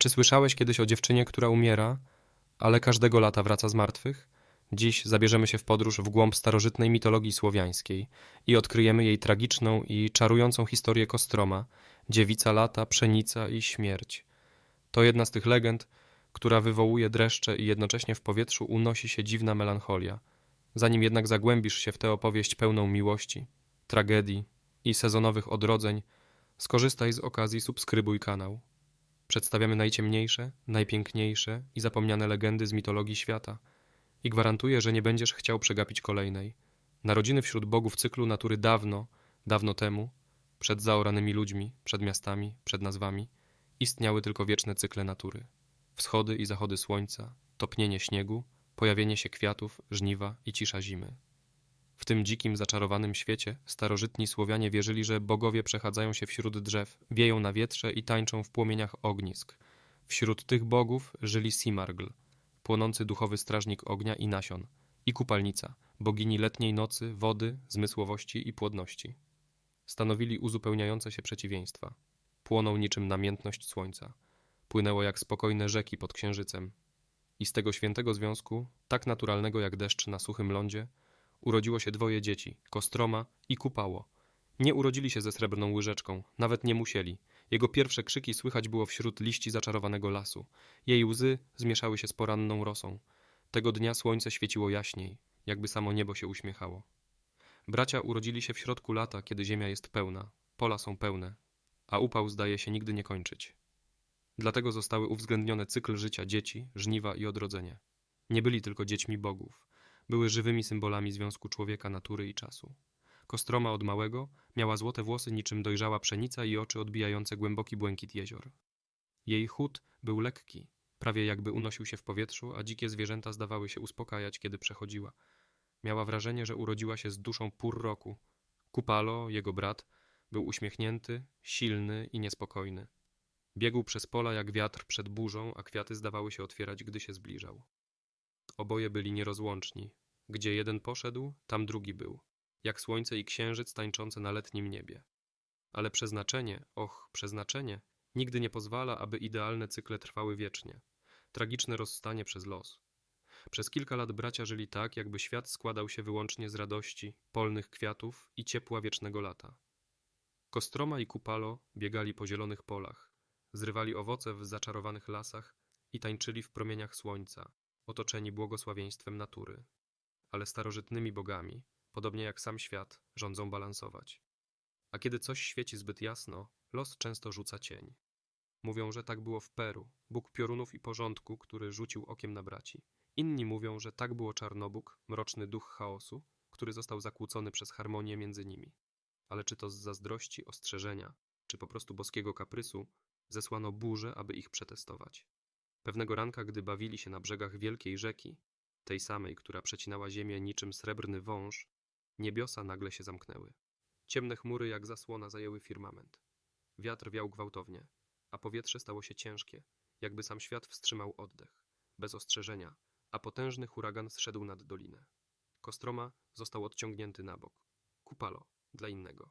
Czy słyszałeś kiedyś o dziewczynie, która umiera, ale każdego lata wraca z martwych? Dziś zabierzemy się w podróż w głąb starożytnej mitologii słowiańskiej i odkryjemy jej tragiczną i czarującą historię Kostroma, dziewica lata, pszenica i śmierć. To jedna z tych legend, która wywołuje dreszcze i jednocześnie w powietrzu unosi się dziwna melancholia. Zanim jednak zagłębisz się w tę opowieść pełną miłości, tragedii i sezonowych odrodzeń, skorzystaj z okazji subskrybuj kanał. Przedstawiamy najciemniejsze, najpiękniejsze i zapomniane legendy z mitologii świata i gwarantuję, że nie będziesz chciał przegapić kolejnej. Narodziny wśród bogów cyklu natury dawno, dawno temu, przed zaoranymi ludźmi, przed miastami, przed nazwami, istniały tylko wieczne cykle natury. Wschody i zachody słońca, topnienie śniegu, pojawienie się kwiatów, żniwa i cisza zimy. W tym dzikim, zaczarowanym świecie starożytni Słowianie wierzyli, że bogowie przechadzają się wśród drzew, wieją na wietrze i tańczą w płomieniach ognisk. Wśród tych bogów żyli Simargl, płonący duchowy strażnik ognia i nasion, i kupalnica, bogini letniej nocy, wody, zmysłowości i płodności. Stanowili uzupełniające się przeciwieństwa. Płonął niczym namiętność słońca. Płynęło jak spokojne rzeki pod księżycem. I z tego świętego związku, tak naturalnego jak deszcz na suchym lądzie, urodziło się dwoje dzieci, Kostroma i Kupało. Nie urodzili się ze srebrną łyżeczką, nawet nie musieli. Jego pierwsze krzyki słychać było wśród liści zaczarowanego lasu. Jej łzy zmieszały się z poranną rosą. Tego dnia słońce świeciło jaśniej, jakby samo niebo się uśmiechało. Bracia urodzili się w środku lata, kiedy ziemia jest pełna, pola są pełne, a upał zdaje się nigdy nie kończyć. Dlatego zostały uwzględnione cykl życia dzieci, żniwa i odrodzenie. Nie byli tylko dziećmi bogów, były żywymi symbolami związku człowieka, natury i czasu. Kostroma od małego miała złote włosy niczym dojrzała pszenica i oczy odbijające głęboki błękit jezior. Jej chód był lekki, prawie jakby unosił się w powietrzu, a dzikie zwierzęta zdawały się uspokajać, kiedy przechodziła. Miała wrażenie, że urodziła się z duszą pór roku. Kupalo, jego brat, był uśmiechnięty, silny i niespokojny. Biegł przez pola jak wiatr przed burzą, a kwiaty zdawały się otwierać, gdy się zbliżał. Oboje byli nierozłączni. Gdzie jeden poszedł, tam drugi był, jak słońce i księżyc tańczące na letnim niebie. Ale przeznaczenie, och, przeznaczenie, nigdy nie pozwala, aby idealne cykle trwały wiecznie. Tragiczne rozstanie przez los. Przez kilka lat bracia żyli tak, jakby świat składał się wyłącznie z radości, polnych kwiatów i ciepła wiecznego lata. Kostroma i Kupalo biegali po zielonych polach, zrywali owoce w zaczarowanych lasach i tańczyli w promieniach słońca, otoczeni błogosławieństwem natury. Ale starożytnymi bogami, podobnie jak sam świat, rządzą balansować. A kiedy coś świeci zbyt jasno, los często rzuca cień. Mówią, że tak było w Peru, Bóg piorunów i porządku, który rzucił okiem na braci. Inni mówią, że tak było Czarnobóg, mroczny duch chaosu, który został zakłócony przez harmonię między nimi. Ale czy to z zazdrości, ostrzeżenia, czy po prostu boskiego kaprysu, zesłano burzę, aby ich przetestować. Pewnego ranka, gdy bawili się na brzegach wielkiej rzeki, tej samej, która przecinała ziemię niczym srebrny wąż, niebiosa nagle się zamknęły. Ciemne chmury jak zasłona zajęły firmament. Wiatr wiał gwałtownie, a powietrze stało się ciężkie, jakby sam świat wstrzymał oddech, bez ostrzeżenia, a potężny huragan zszedł nad dolinę. Kostroma został odciągnięty na bok. Kupalo, dla innego.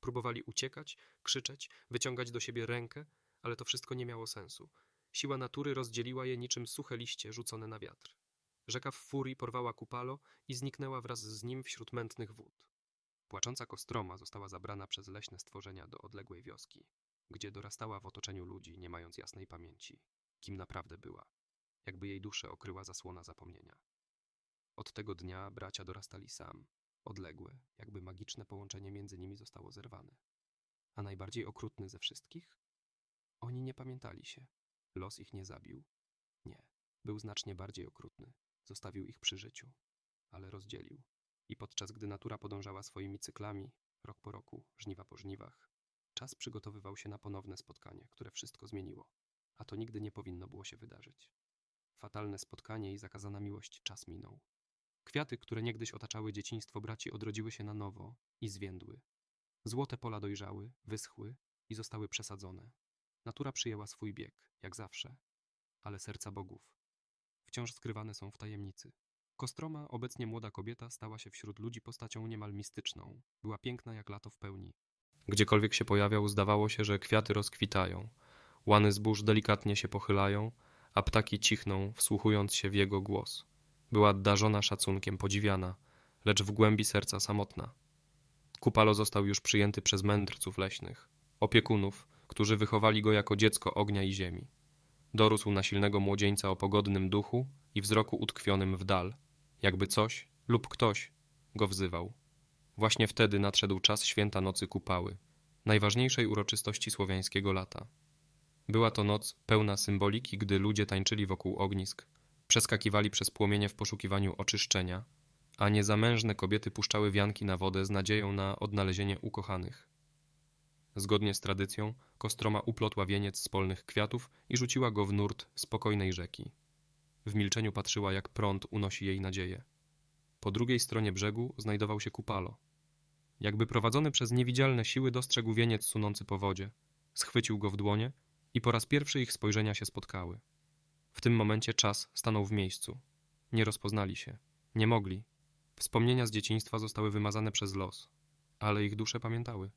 Próbowali uciekać, krzyczeć, wyciągać do siebie rękę, ale to wszystko nie miało sensu. Siła natury rozdzieliła je niczym suche liście rzucone na wiatr. Rzeka w furii porwała Kupalo i zniknęła wraz z nim wśród mętnych wód. Płacząca Kostroma została zabrana przez leśne stworzenia do odległej wioski, gdzie dorastała w otoczeniu ludzi, nie mając jasnej pamięci, kim naprawdę była, jakby jej duszę okryła zasłona zapomnienia. Od tego dnia bracia dorastali sam, odległe, jakby magiczne połączenie między nimi zostało zerwane. A najbardziej okrutny ze wszystkich? Oni nie pamiętali się. Los ich nie zabił. Nie, był znacznie bardziej okrutny. Zostawił ich przy życiu, ale rozdzielił. I podczas gdy natura podążała swoimi cyklami, rok po roku, żniwa po żniwach, czas przygotowywał się na ponowne spotkanie, które wszystko zmieniło. A to nigdy nie powinno było się wydarzyć. Fatalne spotkanie i zakazana miłość czas minął. Kwiaty, które niegdyś otaczały dzieciństwo braci, odrodziły się na nowo i zwiędły. Złote pola dojrzały, wyschły i zostały przesadzone. Natura przyjęła swój bieg, jak zawsze, ale serca bogów wciąż skrywane są w tajemnicy. Kostroma, obecnie młoda kobieta, stała się wśród ludzi postacią niemal mistyczną. Była piękna jak lato w pełni. Gdziekolwiek się pojawiał, zdawało się, że kwiaty rozkwitają. Łany zbóż delikatnie się pochylają, a ptaki cichną, wsłuchując się w jego głos. Była darzona szacunkiem, podziwiana, lecz w głębi serca samotna. Kupalo został już przyjęty przez mędrców leśnych, opiekunów, którzy wychowali go jako dziecko ognia i ziemi. Dorósł na silnego młodzieńca o pogodnym duchu i wzroku utkwionym w dal, jakby coś lub ktoś go wzywał. Właśnie wtedy nadszedł czas święta nocy Kupały, najważniejszej uroczystości słowiańskiego lata. Była to noc pełna symboliki, gdy ludzie tańczyli wokół ognisk, przeskakiwali przez płomienie w poszukiwaniu oczyszczenia, a niezamężne kobiety puszczały wianki na wodę z nadzieją na odnalezienie ukochanych. Zgodnie z tradycją, Kostroma uplotła wieniec z polnych kwiatów i rzuciła go w nurt spokojnej rzeki. W milczeniu patrzyła, jak prąd unosi jej nadzieję. Po drugiej stronie brzegu znajdował się Kupalo. Jakby prowadzony przez niewidzialne siły dostrzegł wieniec sunący po wodzie. Schwycił go w dłonie i po raz pierwszy ich spojrzenia się spotkały. W tym momencie czas stanął w miejscu. Nie rozpoznali się. Nie mogli. Wspomnienia z dzieciństwa zostały wymazane przez los, ale ich dusze pamiętały.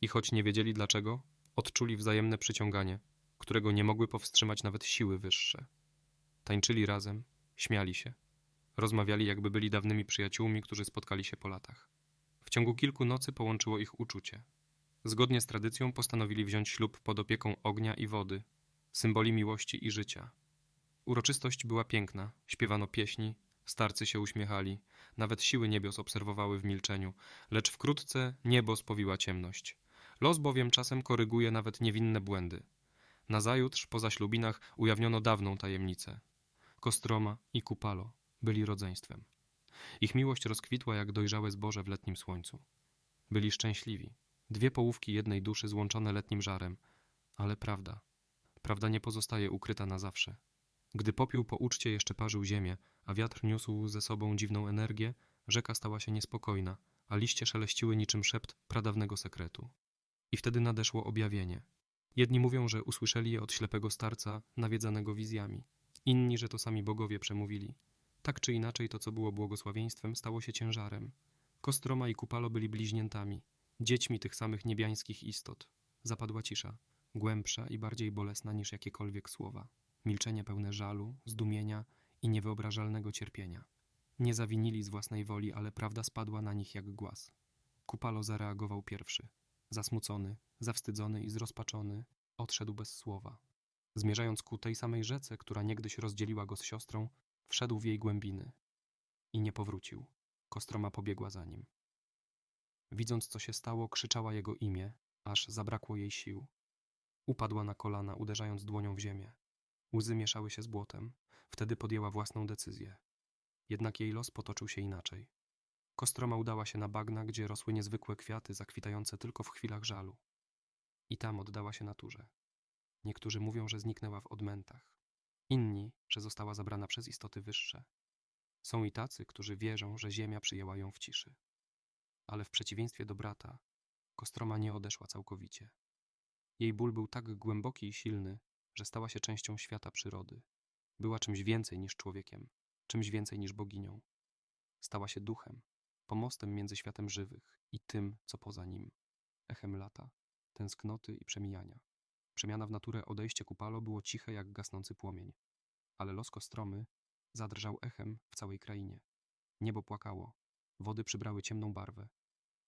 I choć nie wiedzieli dlaczego, odczuli wzajemne przyciąganie, którego nie mogły powstrzymać nawet siły wyższe. Tańczyli razem, śmiali się. Rozmawiali, jakby byli dawnymi przyjaciółmi, którzy spotkali się po latach. W ciągu kilku nocy połączyło ich uczucie. Zgodnie z tradycją postanowili wziąć ślub pod opieką ognia i wody, symboli miłości i życia. Uroczystość była piękna, śpiewano pieśni, starcy się uśmiechali, nawet siły niebios obserwowały w milczeniu, lecz wkrótce niebo spowiła ciemność. Los bowiem czasem koryguje nawet niewinne błędy. Nazajutrz, po zaślubinach, ujawniono dawną tajemnicę. Kostroma i Kupalo byli rodzeństwem. Ich miłość rozkwitła jak dojrzałe zboże w letnim słońcu. Byli szczęśliwi. Dwie połówki jednej duszy złączone letnim żarem. Ale prawda. Prawda nie pozostaje ukryta na zawsze. Gdy popiół po uczcie jeszcze parzył ziemię, a wiatr niósł ze sobą dziwną energię, rzeka stała się niespokojna, a liście szeleściły niczym szept pradawnego sekretu. I wtedy nadeszło objawienie. Jedni mówią, że usłyszeli je od ślepego starca, nawiedzanego wizjami. Inni, że to sami bogowie przemówili. Tak czy inaczej, to co było błogosławieństwem, stało się ciężarem. Kostroma i Kupalo byli bliźniętami, dziećmi tych samych niebiańskich istot. Zapadła cisza, głębsza i bardziej bolesna niż jakiekolwiek słowa. Milczenie pełne żalu, zdumienia i niewyobrażalnego cierpienia. Nie zawinili z własnej woli, ale prawda spadła na nich jak głaz. Kupalo zareagował pierwszy. Zasmucony, zawstydzony i zrozpaczony, odszedł bez słowa. Zmierzając ku tej samej rzece, która niegdyś rozdzieliła go z siostrą, wszedł w jej głębiny i nie powrócił. Kostroma pobiegła za nim. Widząc, co się stało, krzyczała jego imię, aż zabrakło jej sił. Upadła na kolana, uderzając dłonią w ziemię. Łzy mieszały się z błotem. Wtedy podjęła własną decyzję. Jednak jej los potoczył się inaczej. Kostroma udała się na bagna, gdzie rosły niezwykłe kwiaty, zakwitające tylko w chwilach żalu. I tam oddała się naturze. Niektórzy mówią, że zniknęła w odmętach. Inni, że została zabrana przez istoty wyższe. Są i tacy, którzy wierzą, że ziemia przyjęła ją w ciszy. Ale w przeciwieństwie do brata, Kostroma nie odeszła całkowicie. Jej ból był tak głęboki i silny, że stała się częścią świata przyrody. Była czymś więcej niż człowiekiem, czymś więcej niż boginią. Stała się duchem, pomostem między światem żywych i tym, co poza nim. Echem lata, tęsknoty i przemijania. Przemiana w naturę odejście Kupalo było ciche jak gasnący płomień. Ale los Kostromy zadrżał echem w całej krainie. Niebo płakało, wody przybrały ciemną barwę.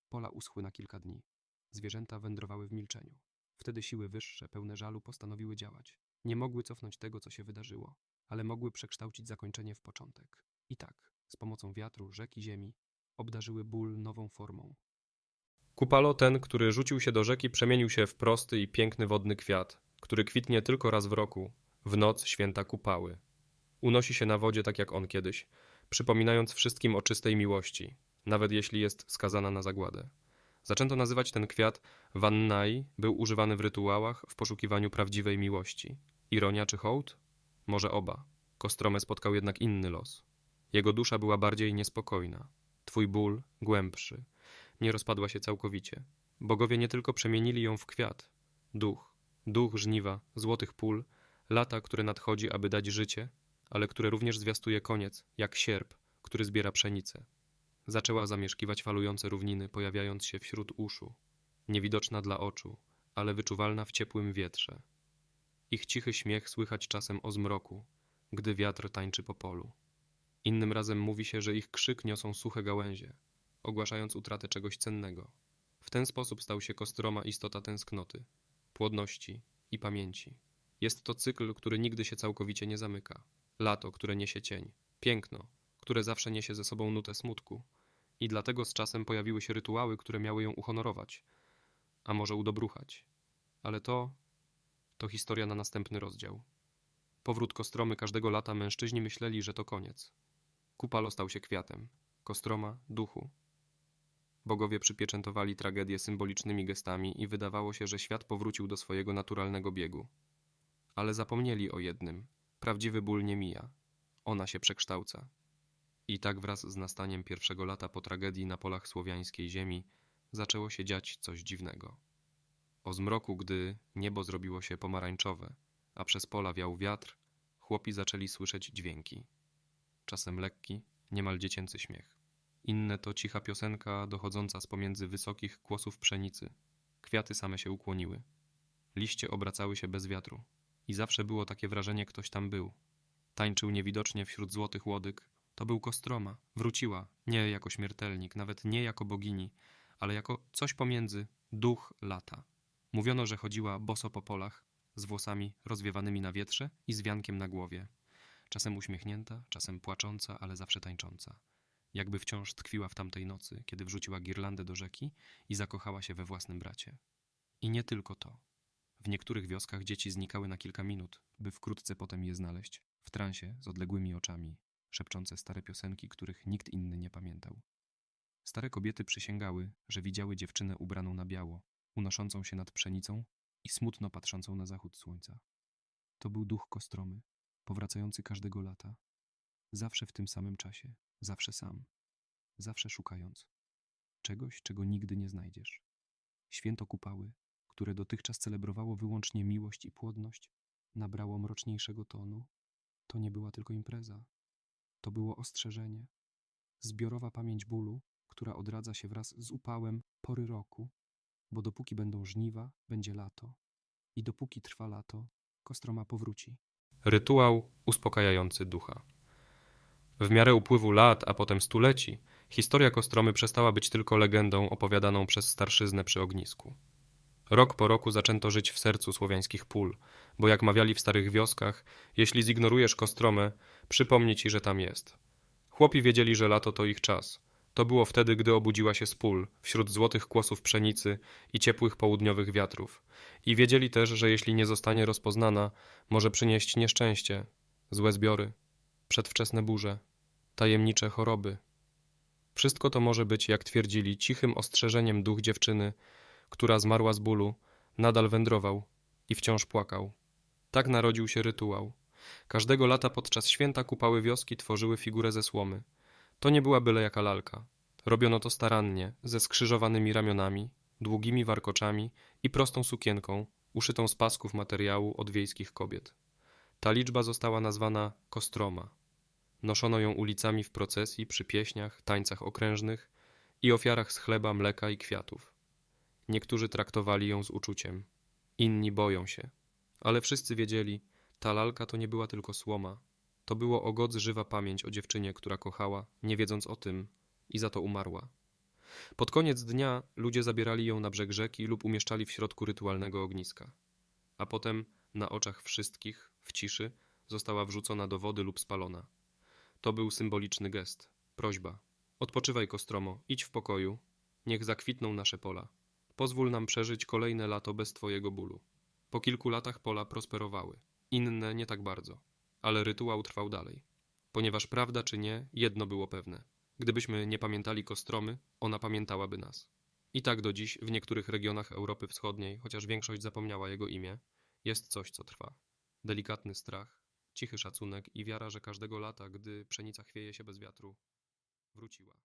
Pola uschły na kilka dni. Zwierzęta wędrowały w milczeniu. Wtedy siły wyższe, pełne żalu, postanowiły działać. Nie mogły cofnąć tego, co się wydarzyło, ale mogły przekształcić zakończenie w początek. I tak, z pomocą wiatru, rzek i ziemi, obdarzyły ból nową formą. Kupalo, ten, który rzucił się do rzeki, przemienił się w prosty i piękny wodny kwiat, który kwitnie tylko raz w roku, w noc święta Kupały. Unosi się na wodzie tak jak on kiedyś, przypominając wszystkim o czystej miłości, nawet jeśli jest skazana na zagładę. Zaczęto nazywać ten kwiat Wannai, był używany w rytuałach w poszukiwaniu prawdziwej miłości. Ironia czy hołd? Może oba. Kostromę spotkał jednak inny los. Jego dusza była bardziej niespokojna. Twój ból głębszy. Nie rozpadła się całkowicie. Bogowie nie tylko przemienili ją w kwiat. Duch, duch żniwa, złotych pól, lata, które nadchodzi, aby dać życie, ale które również zwiastuje koniec, jak sierp, który zbiera pszenicę. Zaczęła zamieszkiwać falujące równiny, pojawiając się wśród uszu, niewidoczna dla oczu, ale wyczuwalna w ciepłym wietrze. Ich cichy śmiech słychać czasem o zmroku, gdy wiatr tańczy po polu. Innym razem mówi się, że ich krzyk niosą suche gałęzie, ogłaszając utratę czegoś cennego. W ten sposób stał się Kostroma istota tęsknoty, płodności i pamięci. Jest to cykl, który nigdy się całkowicie nie zamyka. Lato, które niesie cień, piękno, które zawsze niesie ze sobą nutę smutku. I dlatego z czasem pojawiły się rytuały, które miały ją uhonorować, a może udobruchać. Ale to to historia na następny rozdział. Powrót Kostromy każdego lata mężczyźni myśleli, że to koniec. Kupalo stał się kwiatem, Kostroma duchu. Bogowie przypieczętowali tragedię symbolicznymi gestami i wydawało się, że świat powrócił do swojego naturalnego biegu. Ale zapomnieli o jednym. Prawdziwy ból nie mija. Ona się przekształca. I tak wraz z nastaniem pierwszego lata po tragedii na polach słowiańskiej ziemi zaczęło się dziać coś dziwnego. O zmroku, gdy niebo zrobiło się pomarańczowe, a przez pola wiał wiatr, chłopi zaczęli słyszeć dźwięki. Czasem lekki, niemal dziecięcy śmiech. Inne to cicha piosenka dochodząca z pomiędzy wysokich kłosów pszenicy. Kwiaty same się ukłoniły. Liście obracały się bez wiatru. I zawsze było takie wrażenie, ktoś tam był. Tańczył niewidocznie wśród złotych łodyg. To był Kostroma. Wróciła, nie jako śmiertelnik, nawet nie jako bogini, ale jako coś pomiędzy duch lata. Mówiono, że chodziła boso po polach, z włosami rozwiewanymi na wietrze i z wiankiem na głowie. Czasem uśmiechnięta, czasem płacząca, ale zawsze tańcząca. Jakby wciąż tkwiła w tamtej nocy, kiedy wrzuciła girlandę do rzeki i zakochała się we własnym bracie. I nie tylko to. W niektórych wioskach dzieci znikały na kilka minut, by wkrótce potem je znaleźć, w transie, z odległymi oczami, szepczące stare piosenki, których nikt inny nie pamiętał. Stare kobiety przysięgały, że widziały dziewczynę ubraną na biało, unoszącą się nad pszenicą i smutno patrzącą na zachód słońca. To był duch Kostromy, powracający każdego lata, zawsze w tym samym czasie, zawsze sam, zawsze szukając czegoś, czego nigdy nie znajdziesz. Święto Kupały, które dotychczas celebrowało wyłącznie miłość i płodność, nabrało mroczniejszego tonu. To nie była tylko impreza, to było ostrzeżenie, zbiorowa pamięć bólu, która odradza się wraz z upałem pory roku, bo dopóki będą żniwa, będzie lato. I dopóki trwa lato, Kostroma powróci. Rytuał uspokajający ducha. W miarę upływu lat, a potem stuleci, historia Kostromy przestała być tylko legendą opowiadaną przez starszyznę przy ognisku. Rok po roku zaczęto żyć w sercu słowiańskich pól, bo jak mawiali w starych wioskach, jeśli zignorujesz Kostromę, przypomni ci, że tam jest. Chłopi wiedzieli, że lato to ich czas – to było wtedy, gdy obudziła się z pól, wśród złotych kłosów pszenicy i ciepłych południowych wiatrów. I wiedzieli też, że jeśli nie zostanie rozpoznana, może przynieść nieszczęście, złe zbiory, przedwczesne burze, tajemnicze choroby. Wszystko to może być, jak twierdzili, cichym ostrzeżeniem duch dziewczyny, która zmarła z bólu, nadal wędrował i wciąż płakał. Tak narodził się rytuał. Każdego lata podczas święta kupały wioski tworzyły figurę ze słomy – to nie była byle jaka lalka. Robiono to starannie, ze skrzyżowanymi ramionami, długimi warkoczami i prostą sukienką, uszytą z pasków materiału od wiejskich kobiet. Ta liczba została nazwana Kostroma. Noszono ją ulicami w procesji, przy pieśniach, tańcach okrężnych i ofiarach z chleba, mleka i kwiatów. Niektórzy traktowali ją z uczuciem, inni boją się, ale wszyscy wiedzieli, ta lalka to nie była tylko słoma, to było o god żywa pamięć o dziewczynie, która kochała, nie wiedząc o tym, i za to umarła. Pod koniec dnia ludzie zabierali ją na brzeg rzeki lub umieszczali w środku rytualnego ogniska. A potem, na oczach wszystkich, w ciszy, została wrzucona do wody lub spalona. To był symboliczny gest, prośba. Odpoczywaj, Kostromo, idź w pokoju, niech zakwitną nasze pola. Pozwól nam przeżyć kolejne lato bez Twojego bólu. Po kilku latach pola prosperowały, inne nie tak bardzo ale rytuał trwał dalej. Ponieważ prawda czy nie, jedno było pewne. Gdybyśmy nie pamiętali Kostromy, ona pamiętałaby nas. I tak do dziś w niektórych regionach Europy Wschodniej, chociaż większość zapomniała jego imię, jest coś, co trwa. Delikatny strach, cichy szacunek i wiara, że każdego lata, gdy pszenica chwieje się bez wiatru, wróciła.